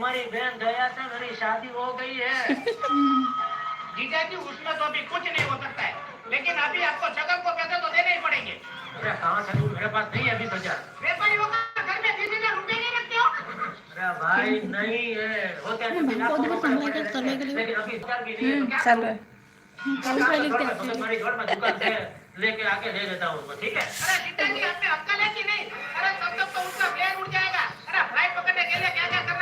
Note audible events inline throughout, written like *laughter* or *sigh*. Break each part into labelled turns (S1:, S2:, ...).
S1: तुम्हारी बहन दया से मेरी शादी हो गई है। *laughs*
S2: जीजा जी उसमें तो अभी कुछ नहीं हो सकता है। लेकिन अभी आपको जगह को पैसे तो देने ही पड़ेंगे।
S1: अरे कहाँ से दूँ? मेरे पास नहीं है बीस हज़ार
S2: व्यापारी होकर घर में बीस हज़ार रुपए नहीं रखते हो?
S1: अरे भाई नहीं है। होते हैं तो बिना
S3: बहुत
S1: फ़ोटो
S3: बहुत
S1: पे
S3: समय का
S1: होते हैं।
S3: समय के लिए।
S1: लेकिन अभी हज़ार की नहीं है, तो क्या
S4: चालू। आहे
S3: चालू पहिले
S1: करूँ?
S3: ते
S1: तो तुम्हारी घर में दुकान से लेके आके दे देता हूँ उनको, ठीक है?
S2: अरे जीजा जी आप में अक्कल है कि नहीं? अरे तब तक तो उसका ब्रेन उड़ जाएगा। अरे फ़्लाइट पकड़ने के लिए क्या क्या करना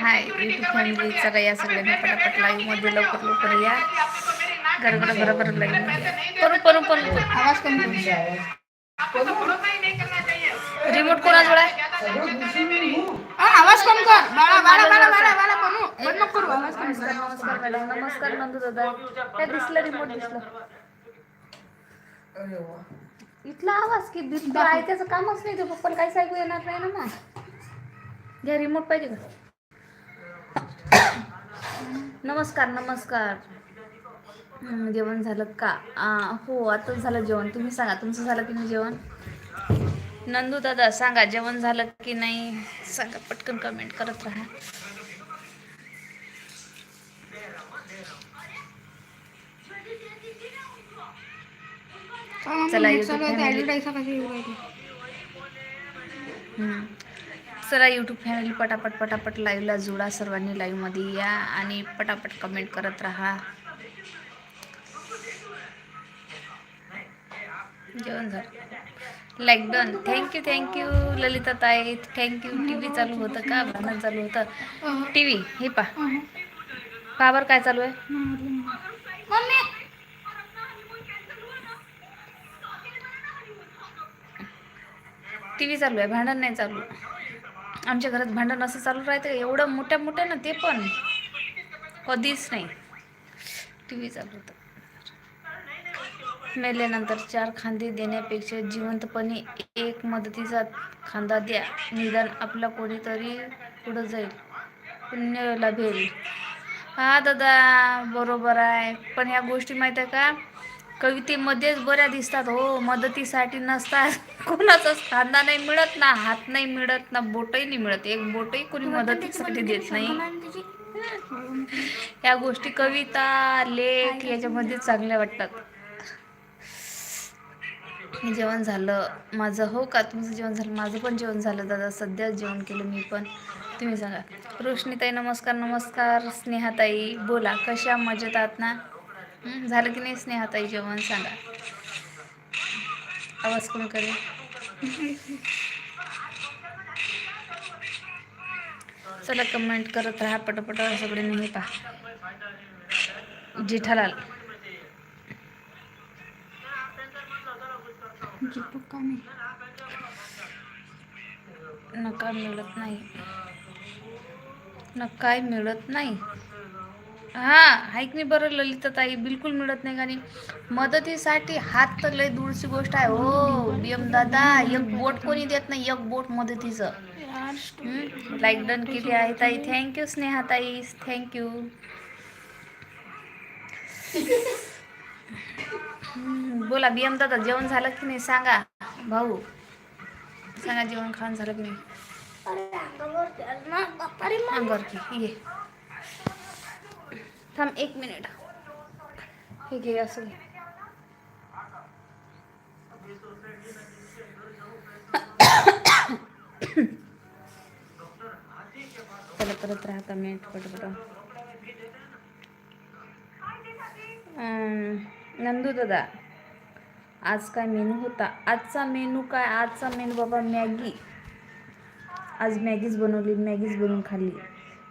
S4: हाय युट्यूब फॅमिली। सगळ्या
S2: अभी
S4: सगळ्यांनी पटापट
S2: लाईव्हमध्ये
S4: लवकर लवकर या.
S2: कटवा दी।
S4: बरोबर लाईव्ह
S2: पैसे
S4: मध्ये
S2: नहीं दे
S4: परू
S2: सकते,
S4: परू
S2: तो
S4: परू
S2: पैसे
S4: आवाज. कमी
S2: चाहिए
S4: रिमोट कोणाजवळ आहे?
S3: आवाज कम कर. बाळा बाळा बाळा बाळा बाळा बनू बंद नको करू. आवाज कम
S4: नमस्कार नमस्कार मॅडम. नमस्कार नंदू दादा. काय दिसलं रिमोट दिसलं. इथला आवाज की दिसतो ऐकायचं कामच नाही ते पप्पाला काहीच ऐकू येणार नाही ना मग. घ्या रिमोट पाहिजे का? नमस्कार नमस्कार. जेवण झालं का? आ, हो आताच झालं जेवण. तुम्ही सांगा तुमचं झालं की नाही जेवण? नंदू दादा सांगा जेवण झालं की नाही? सांगा पटकन कमेंट करत राहा. चला, चला यूट्यूब फॅमिली पटापट पटापट लाईव्हला जोडा सर्वांनी लाईव्हमध्ये या आणि पटापट कमेंट करत राहा. जेवण झालं. Like done thank you thank you Lalita ताई. थँक्यू टी व्ही चालू होतं का? भांडण चालू होतं. टी व्ही हे पा पा बरं काय चालू आहे. टी व्ही चालू आहे. भांडण नाही चालू. आमच्या घरात भांडण असं चालू राहतं एवढं मोठ्या मोठ्या ना ते पण. कधीच नाही. टी व्ही चालू होतं. मेल्यानंतर चार खांदे देण्यापेक्षा जिवंतपणे एक मदतीचा खांदा द्या. निदान आपला कोणीतरी पुढं जाईल. पुण्य लाभेल हा दादा बरोबर आहे. पण या गोष्टी माहीत आहे का? कवितेमध्येच बऱ्या दिसतात. हो मदतीसाठी नसतात. *laughs* कोणाचाच खांदा नाही मिळत ना हात नाही मिळत ना बोटही नाही मिळत. एक बोटही कोणी मदतीसाठी देत नाही. या गोष्टी कविता लेख याच्यामध्ये चांगल्या वाटतात. जेवण झालं. माझं हो का? तुमचं जेवण झालं? माझं पण जेवण झालं दादा. सध्याच जेवण केलं मी पण. तुम्ही सांगा. रोशनीताई नमस्कार नमस्कार. स्नेहाताई बोला. कशा? मजेत आहात ना? झालं की नाही स्नेहाताई जेवण सांगा. आवाज कमी करेल? चला कमेंट करत राहा पटपट सगळे नाही पहा. जिठालाल. नका मिळत नाही. नकाय मिळत नाही. हा ऐक नाही बरं ललिता ताई बिलकुल मिळत नाही आणि मदतीसाठी हात तर लय दूरची गोष्ट आहे. हो बियम दादा एक बोट कोणी देत नाही एक बोट मदतीचं. लाईक डन केली आहे ताई. थँक्यू स्नेहा ताई. थँक्यू बोला बियम दादा जेवण झालं की नाही? सांगा. भाऊ सांगा जेवण खाऊन झालं की नाही? अंगावर की ये. थांब एक मिनिट. हे घे असं घे. चला परत राहा कमेंट पटपट. नंदू दादा आज काय मेनू होता? आजचा मेनू काय? आजचा मेनू बाबा मॅगी. आज मॅगीच बनवली मॅगीच बनवून खाल्ली.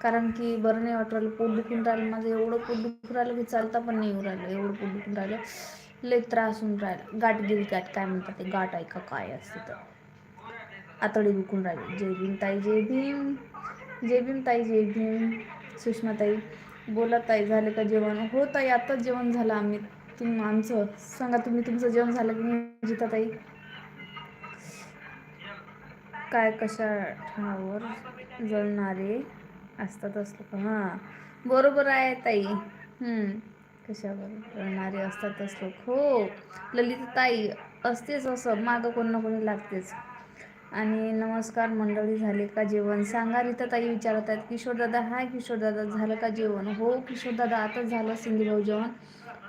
S4: कारण की बरं नाही वाटू राहिलं पोट दुखून राहिलं माझं एवढं पोट दुखून राहिलं की चालता पण नाही येऊ राहिलं एवढं पोट दुखून राहिलं. लय त्रास होऊन राहिला. गाठ गेली गाठ काय म्हणतात ते गाठ ऐका काय असतं तर. आतडी दुखून राहिली. जय भीम ताई जय भीम. जय भीम ताई जय भीम. सुषमाताई बोला ताई झाले का जेवण? हो ताई आताच जेवण झालं आम्ही. तुम आमचं. सांगा तुम्ही तुमचं जेवण झालं की नाही जिता ताई? काय कशा ठावर जळणारे? असतातच लोक हां. बरोबर आहे ताई. हम्म. कशावर जळणारे असतातच लोक हो. ललित ताई असतेच असं. मागं कोण ना कोणी लागतेच. आणि नमस्कार मंडळी झाले का जेवण? सांगा रीता ताई विचारत आहेत. किशोर दादा हाय किशोर दादा झालं का जेवण? हो किशोर दादा आताच झालं सिंधी भाऊ जेवण.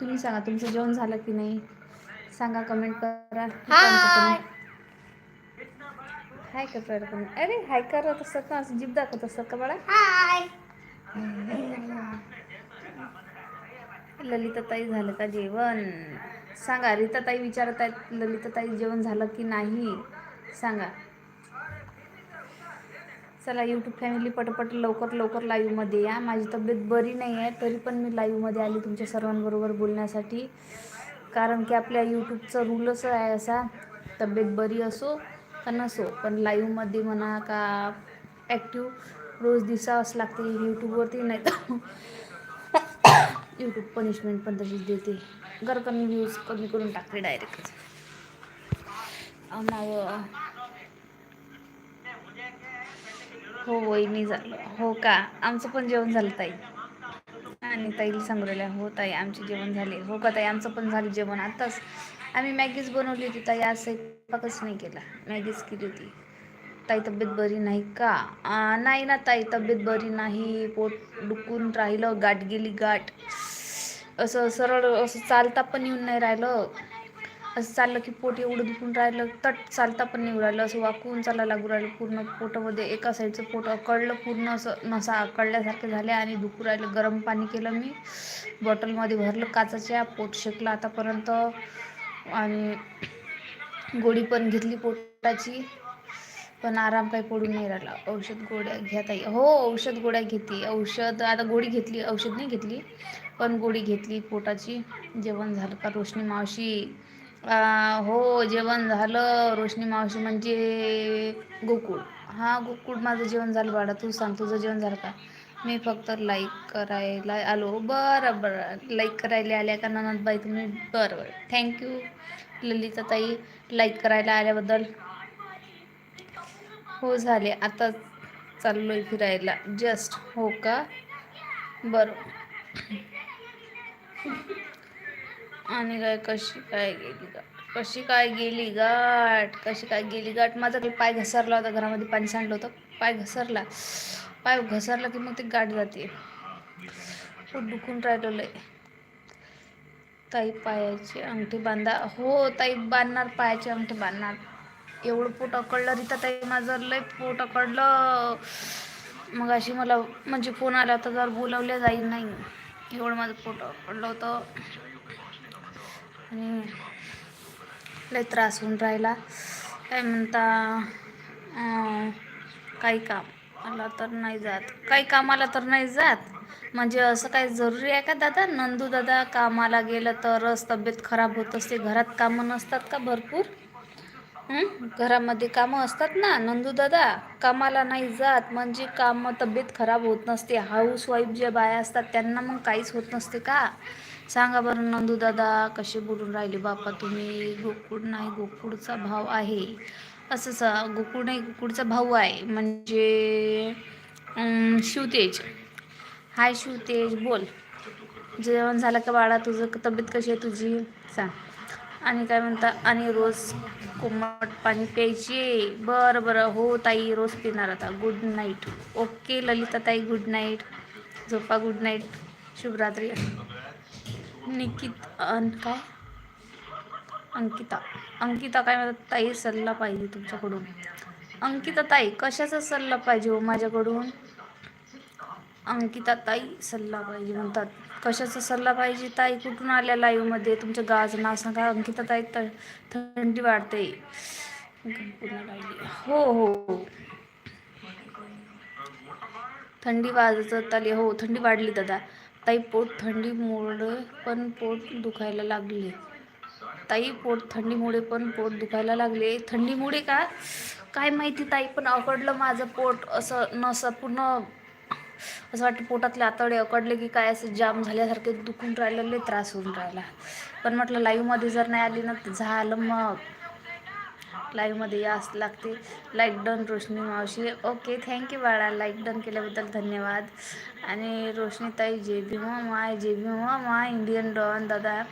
S4: तुम्ही सांगा तुमचं जेवण झालं की नाही? सांगा कमेंट करा. हाय का तर पण अरे हाय करत असतात असं जीभ दाखवत असतात का बाळा?
S3: हाय.
S4: ललिताताई झालं का जेवण? सांगा रीताताई विचारत आहेत ललिताताई जेवण झालं की नाही? सांगा. चला यूट्यूब फॅमिली पटपट लवकर लवकर लाईव्हमध्ये या. माझी तब्येत बरी नाही आहे तरी पण मी लाईव्हमध्ये आली तुमच्या सर्वांबरोबर बोलण्यासाठी. कारण की आपल्या यूट्यूबचा रूलच आहे असा. तब्येत बरी असो का नसो. पण लाईव्हमध्ये म्हणा का ॲक्टिव्ह रोज दिसावंच लागते. यूट्यूबवरती नाही तर यूट्यूब पनिशमेंट पण तशीच देते. घर कमी व्ह्यूज कमी करून टाकते डायरेक्टच मग हो वहिनी झालं हो का? आमचं पण जेवण झालं ताई. आणि ताईला सांगू राहिल्या हो ताई आमचे जेवण झाले. हो का ताई? आमचं पण झालं जेवण आताच. आम्ही मॅगीच बनवली होती ताई. आज स्वयंपाकच नाही केला. मॅगीच केली होती. ताई तब्येत बरी नाही का? नाही ना ताई. तब्येत बरी नाही. पोट दुखून राहिलं गाठ गेली गाठ. असं सरळ असं चालता पण येऊन नाही राहिलं. असं चाललं की पोट एवढं दुखून राहिलं तट चालता पण नाही राहिलं. असं वाकून चालायला लागू राहिलं पूर्ण पोटामध्ये. एका साईडचं पोट अकळलं पूर्ण असं नसा अकडल्यासारखं झाले आणि दुखू राहिलं. गरम पाणी केलं मी. बॉटलमध्ये भरलं काचाच्या. पोट शेकलं आतापर्यंत. आणि गोळी पण घेतली पोटाची. पण आराम काही पडून नाही राहिला. औषध गोळ्या घेता हो औषध गोळ्या घेते. औषध आता गोळी घेतली. औषध नाही घेतली. पण गोळी घेतली पोटाची. जेवण झालं का रोशनी मावशी? हो जेवण झालं. रोशनी मावशी म्हणजे गोकुळ. हां गोकुळ माझं जेवण झालं बाळा. तू सांग तुझं जेवण झालं का? मी फक्त लाईक करायला आलो. बरं बरं लाईक करायला आल्या का ननदबाई तुम्ही? बरं बरं थँक्यू ललिता ताई लाईक करायला आल्याबद्दल. हो झाले. आता आहे फिरायला. जस्ट हो का? बरं. आणि काय? कशी काय गेली गाठ? कशी काय गेली गाठ? कशी काय गेली गाठ? माझा काही पाय घसरला होता. घरामध्ये पाणी सांडलं होतं. पाय घसरला. पाय घसरला की मग ते गाठ जाते. पोट दुखून राहिलेलं आहे ताई पायाची अंगठी बांधा हो ताई बांधणार पायाची अंगठी बांधणार. एवढं पोट अकडलं रिता ताई माझं लय पोट अकडलं. मग अशी मला म्हणजे फोन आला होता जर बोलवले जाईल नाही. एवढं माझं पोट अकडलं होतं. आणि लय त्रास होऊन राहिला. काय म्हणता काही काम. आला तर नाही जात. काही कामाला तर नाही जात. म्हणजे असं काही जरुरी आहे का दादा? नंदू दादा कामाला गेलं तरच तब्येत खराब होत असते. घरात कामं नसतात का भरपूर? घरामध्ये कामं असतात ना? नंदू दादा कामाला नाही जात. म्हणजे कामं तब्येत खराब होत नसते. हाऊस वाईफ ज्या बाया असतात त्यांना मग काहीच होत नसते का? सांगा बरं नंदू दादा कसे बोलून राहिले? बापा तुम्ही गोकुळ नाही गोकुळचा भाव आहे. असं सा गोकुळ नाही गोकुळचा भाऊ आहे. म्हणजे शिवतेज. हाय शिवतेज बोल. जेवण झालं का बाळा? तुझं तब्येत कशी आहे तुझी? सांग. आणि काय म्हणता? आणि रोज कोमट पाणी प्यायचे बरं बरं. हो ताई रोज पिणार आता. गुड नाईट ओके ललिता ताई गुड नाईट झोपा गुड नाईट शुभरात्री. निकित अन काय? अंकिता. अंकिता काय म्हणतात ताई सल्ला पाहिजे तुमच्याकडून. अंकिता ताई कशाचा सल्ला पाहिजे हो माझ्याकडून? अंकिता ताई सल्ला पाहिजे म्हणतात. कशाचा सल्ला पाहिजे ताई? कुठून आल्या लाईव्हमध्ये? तुमच्या गावाचं नाव सांगा अंकिता ताई त थंडी वाढते. हो हो. हो थंडी वाजत आली हो थंडी वाढली दादा. ताई पोट थंडीमुळे पण पोट दुखायला लागले. ताई पोट थंडीमुळे पण पोट दुखायला लागले. थंडीमुळे का? काय माहिती ताई पण अकडलं माझं पोट असं नसं पूर्ण असं वाटतं पोटातले आतडे अकडले की काय असं जाम झाल्यासारखे दुखून राहिलं त्रास होऊन राहिला. पण म्हटलं लाईव्हमध्ये जर नाही आली ना तर झालं मग. लाईव्हमध्ये यास लागते. लाईक डन रोशनी मावशी. ओके थँक्यू बाळा. लाईक डन केल्याबद्दल धन्यवाद. आणि रोशनीताई जे बी माय जे बी माय इंडियन डॉन दादा.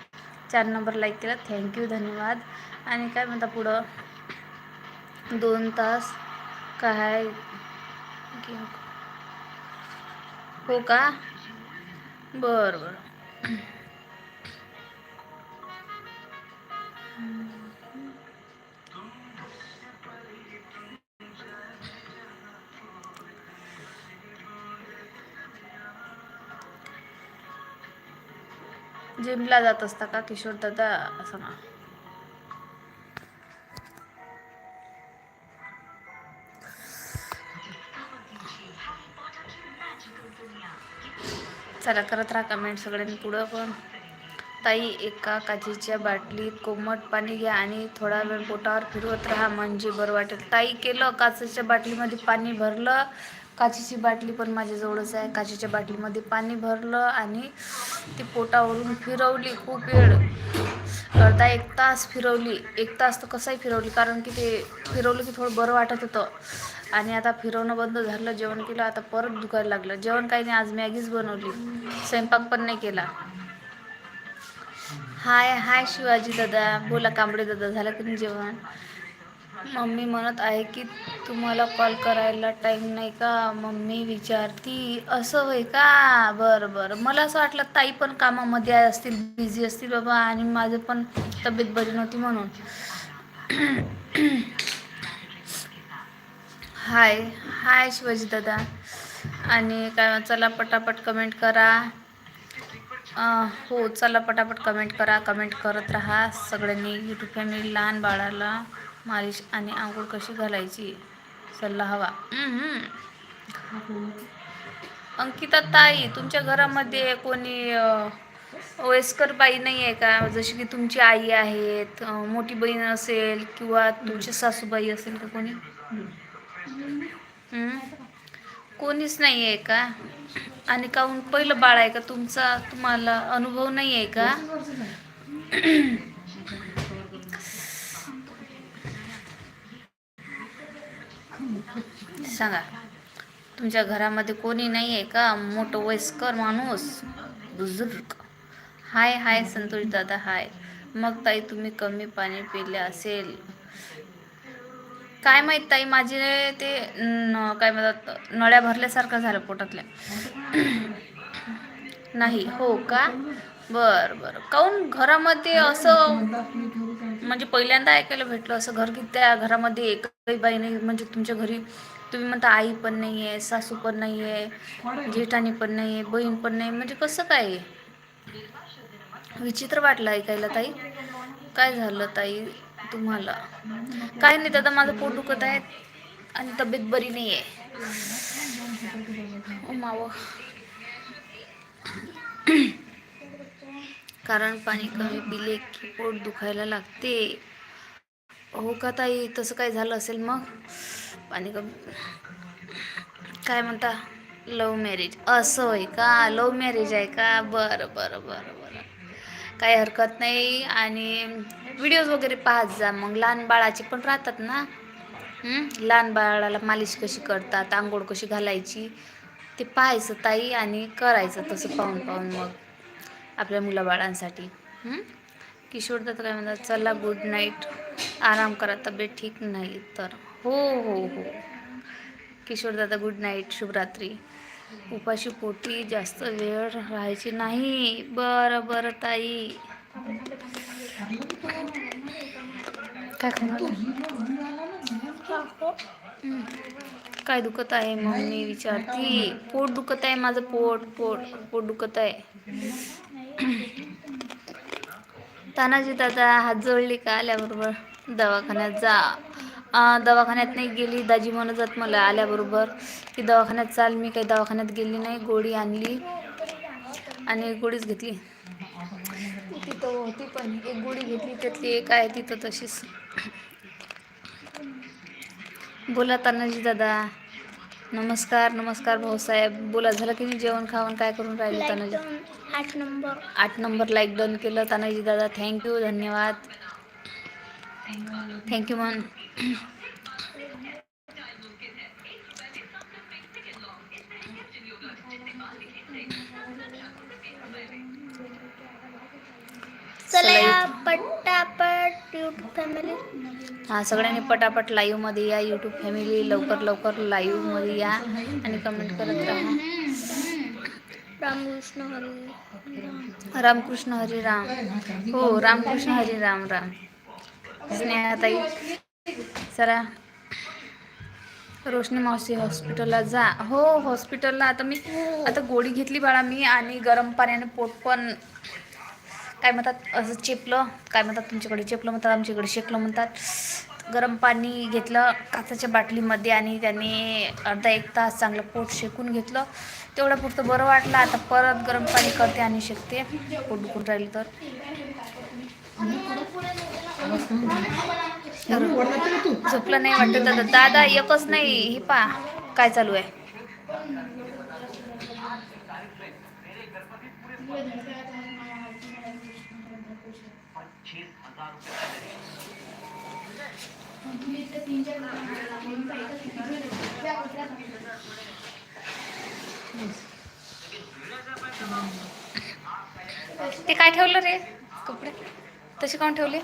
S4: चार नंबर लाईक केला. थँक्यू धन्यवाद. आणि काय म्हणता पुढं? दोन तास काय? हो का? बरं बरं. जिमला जात असता का किशोर? दादा असं ना. चला करत राहा कमेंट सगळ्यांनी पुढं पण. ताई एका काचेच्या बाटलीत कोमट पाणी घ्या आणि थोडा वेळ पोटावर फिरवत राहा म्हणजे बरं वाटेल. ताई केलं काचेच्या बाटलीमध्ये पाणी भरलं? काचेची बाटली पण माझ्याजवळच आहे. काचेच्या बाटलीमध्ये पाणी भरलं आणि ती पोटावरून फिरवली. खूप वेळ. अर्धा एक तास फिरवली. एक तास तर कसंही फिरवली कारण की ते फिरवलं की थोडं बरं वाटत होतं. आणि आता फिरवणं बंद झालं जेवण केलं आता परत दुखायला लागलं. जेवण काही नाही आज मॅगीच बनवली. स्वयंपाक पण नाही केला. हाय हाय शिवाजी दादा. बोला कांबळे दादा झालं की नाही जेवण? मम्मी म्हणत आहे की तुम्हाला कॉल करायला टाईम नाही का? मम्मी विचारती असं होय का? बरं बरं. मला असं वाटलं ताई पण कामामध्ये असतील बिझी असतील बाबा आणि माझं पण तब्येत बरी नव्हती म्हणून. हाय हाय शिवाजी दादा. आणि काय चला पटापट कमेंट करा. हो चला पटापट कमेंट करा. कमेंट करत राहा. सगळ्यांनी यूट्यूब फॅमिली लहान बाळाला. मालिश आणि आंघोळ कशी घालायची? सल्ला हवा. अंकिता ताई तुमच्या घरामध्ये कोणी वयस्कर बाई नाही आहे का? जशी की तुमची आई आहेत मोठी बहीण असेल किंवा तुमची सासूबाई असेल का कोणी? कोणीच नाही आहे का? आणि काहून? पहिलं बाळ आहे का तुमचा? तुम्हाला अनुभव नाही आहे का? सांगा. तुमच्या घरामध्ये कोणी नाही आहे का? मोठं वयस्कर माणूस? बुजुर्ग. हाय हाय संतोष दादा हाय. मग ताई तुम्ही कमी पाणी पिले असेल. काय माहीत ताई माझे ते काय म्हणतात नळ्या भरल्यासारखं झालं पोटातल्या नाही हो का? बर बर. काऊन घरामध्ये असं म्हणजे पहिल्यांदा ऐकायला भेटलं असं घर की त्या घरामध्ये एकही बाई नाही म्हणजे तुमच्या घरी तुम्ही म्हणता आई पण नाही आहे सासू पण नाही आहे जेठाणी पण नाही आहे बहीण पण नाही म्हणजे कसं काय? विचित्र वाटलं ऐकायला ताई. काय झालं ताई तुम्हाला? काय नाही दादा माझं पोट दुखत आहे आणि तब्येत बरी नाही आहे. माव. कारण पाणी कमी पिले की पोट दुखायला लागते. हो का ताई? तसं काय झालं असेल मग? आणि काय म्हणता? लव मॅरेज असं होय का? लव मॅरेज आहे का? बरं बरं बरं बरं. काही हरकत नाही. आणि व्हिडिओज वगैरे पाहत जा मग. लहान बाळाचे पण राहतात ना? लहान बाळाला मालिश कशी करतात? आंघोळ कशी घालायची? ते पाहायचं ताई आणि करायचं तसं पाहून पाहून मग. आपल्या मुलाबाळांसाठी. किशोर दत्त काय म्हणतात चला गुड नाईट आराम करा तब्येत ठीक नाही तर. हो हो हो. किशोर दादा गुड नाईट शुभरात्री. उपाशी पोटी जास्त वेळ राहायची नाही. बरं बरं ताई. काय. काय दुखत आहे मम्मी विचारती. पोट दुखत आहे माझं पोट पोट पोट दुखत आहे. तानाजी दादा हात जोडली का आल्याबरोबर? दवाखान्यात जा. दवाखान्यात नाही गेली. दाजी म्हणत जात मला आल्याबरोबर की दवाखान्यात चाल. मी काही दवाखान्यात गेली नाही. गोळी आणली आणि एक गोळीच घेतली. तिथं होती पण एक गोळी घेतली. त्यातली एक आहे तिथं तशीच. बोला तानाजी दादा. नमस्कार नमस्कार भाऊसाहेब बोला झालं की नाही जेवण खावण? काय करून राहिले तानाजी?
S3: आठ नंबर.
S4: आठ नंबर लाईक डन केलं तानाजी दादा. थँक्यू धन्यवाद. थँक्यू मन
S3: पटापट यूट्यूब
S5: फॅमिली
S4: हा सगळ्यांनी पटापट लाईव्हमध्ये या. यूट्यूब फॅमिली लवकर लवकर लाईव्हमध्ये या. आणि कमेंट करत राहा.
S5: रामकृष्ण हरी.
S4: रामकृष्ण हरी राम. हो रामकृष्ण हरी राम राम. स्नेहाताई चला. रोशनी मावशी हॉस्पिटलला जा. हो हॉस्पिटलला. आता मी आता गोळी घेतली बाळा मी आणि गरम पाण्याने पोट पण काय म्हणतात असं चेपलं. काय म्हणतात तुमच्याकडे? चेपलं म्हणतात आमच्याकडे. शेकलं म्हणतात. गरम पाणी घेतलं काचाच्या बाटलीमध्ये आणि त्याने अर्धा एक तास चांगलं पोट शेकून घेतलं. तेवढं पुरतं बरं वाटलं. आता परत गरम पाणी करते आणि शेकते. पोट दुखून राहिलं तर. झोपलं नाही वाटत दादा. दादा एकच नाही. हे पा काय चालू आहे? ते काय ठेवलं रे? कपडे? तसे काऊन ठेवले?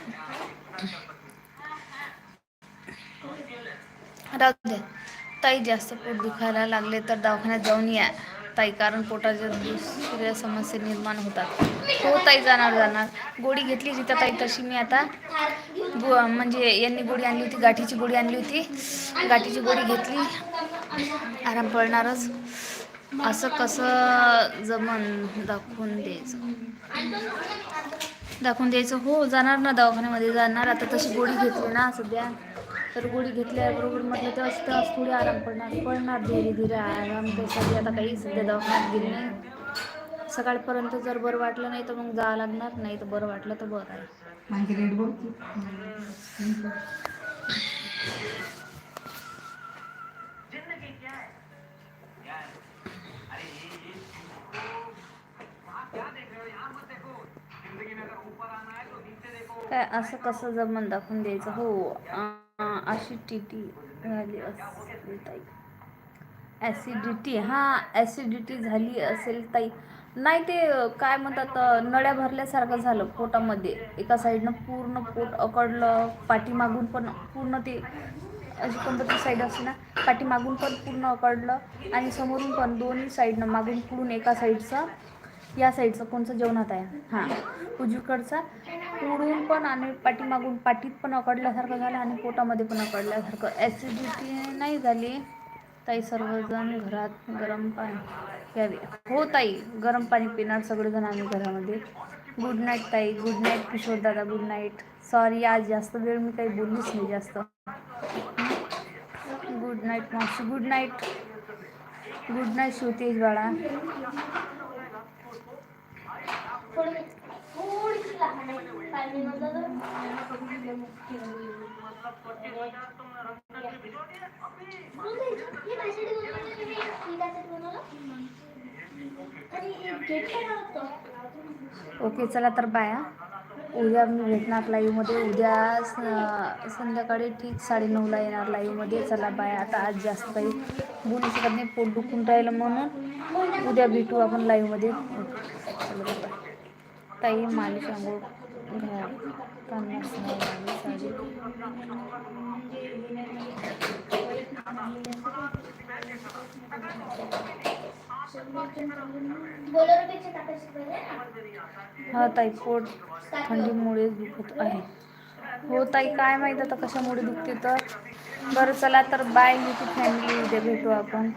S4: राहू दे. ताई जास्त पोट दुखायला लागले तर दवाखान्यात जाऊन या. ताई कारण पोटाच्या दुसऱ्या समस्या निर्माण होतात. हो ताई जाणार जाणार. गोळी घेतली जिथं ताई तशी मी आता गो म्हणजे यांनी गोळी आणली होती गाठीची गोळी आणली होती. गाठीची गोळी घेतली. आराम पडणारच असं कसं जमन दाखवून द्यायचं. दाखवून द्यायचं. हो जाणार ना दवाखान्यामध्ये जाणार. आता तशी गोळी घेतली ना सध्या. तर गोळी घेतल्याबरोबर म्हटलं तेव्हाच तेव्हाच थोडी आराम पडणार. पडणार धीरे धीरे आराम त्यासाठी आता काही सध्या दवाखान्यात गेली नाही. सकाळपर्यंत जर बरं वाटलं नाही तर मग जावं लागणार नाही तर बरं वाटलं तर बरं आहे. काय असं कसं जमन दाखवून द्यायचं? हो अशी अशी टी झाली असेल ताई. ॲसिडिटी हां ॲसिडिटी झाली असेल ताई. नाही ते काय म्हणतात नळ्या भरल्यासारखं झालं पोटामध्ये. एका साईडनं पूर्ण पोट अकडलं पाठीमागून पण पूर्ण ते अशी कोणतं साईड असते ना पाठीमागून पण पूर्ण अकडलं आणि समोरून पण दोन्ही साईडनं मागून पुढून एका साईडचं या साईडचं कोणचं जेवणात आहे हां. उजवीकडचा. पुढून पण आणि पाठीमागून पाठीत पण अकडल्यासारखं झालं आणि पोटामध्ये पण अकडल्यासारखं. ॲसिडिटी नाही झाली. ताई सर्वजण घरात गरम पाणी प्यावे. हो ताई गरम पाणी पिणार सगळेजण आम्ही घरामध्ये. गुड नाईट ताई. गुड नाईट किशोर दादा. गुड नाईट सॉरी आज जास्त वेळ मी काही बोललीच नाही जास्त. गुड नाईट मावशी. Good night good night Shrutesh बाळा.
S5: थोडी थोडीशी लहान आहे
S4: ओके चला तर बाया उद्या मी भेटणार लाईव्हमध्ये उद्या संध्याकाळी ठीक साडेनऊला येणार लाईव्हमध्ये चला बाया आता आज जास्त काही बोलू शकत नाही. पोट दुखून राहिलं म्हणून. उद्या भेटू आपण लाईव्हमध्ये चला ताई मालिश आंघोळ नऊवारी साडी. हा ताई पोट थंडीमुळे दुखत आहे. हो ताई काय माहीत आता कशामुळे दुखते तर? बरं चला तर बाय युट्यूब फॅमिली उद्या भेटू आपण.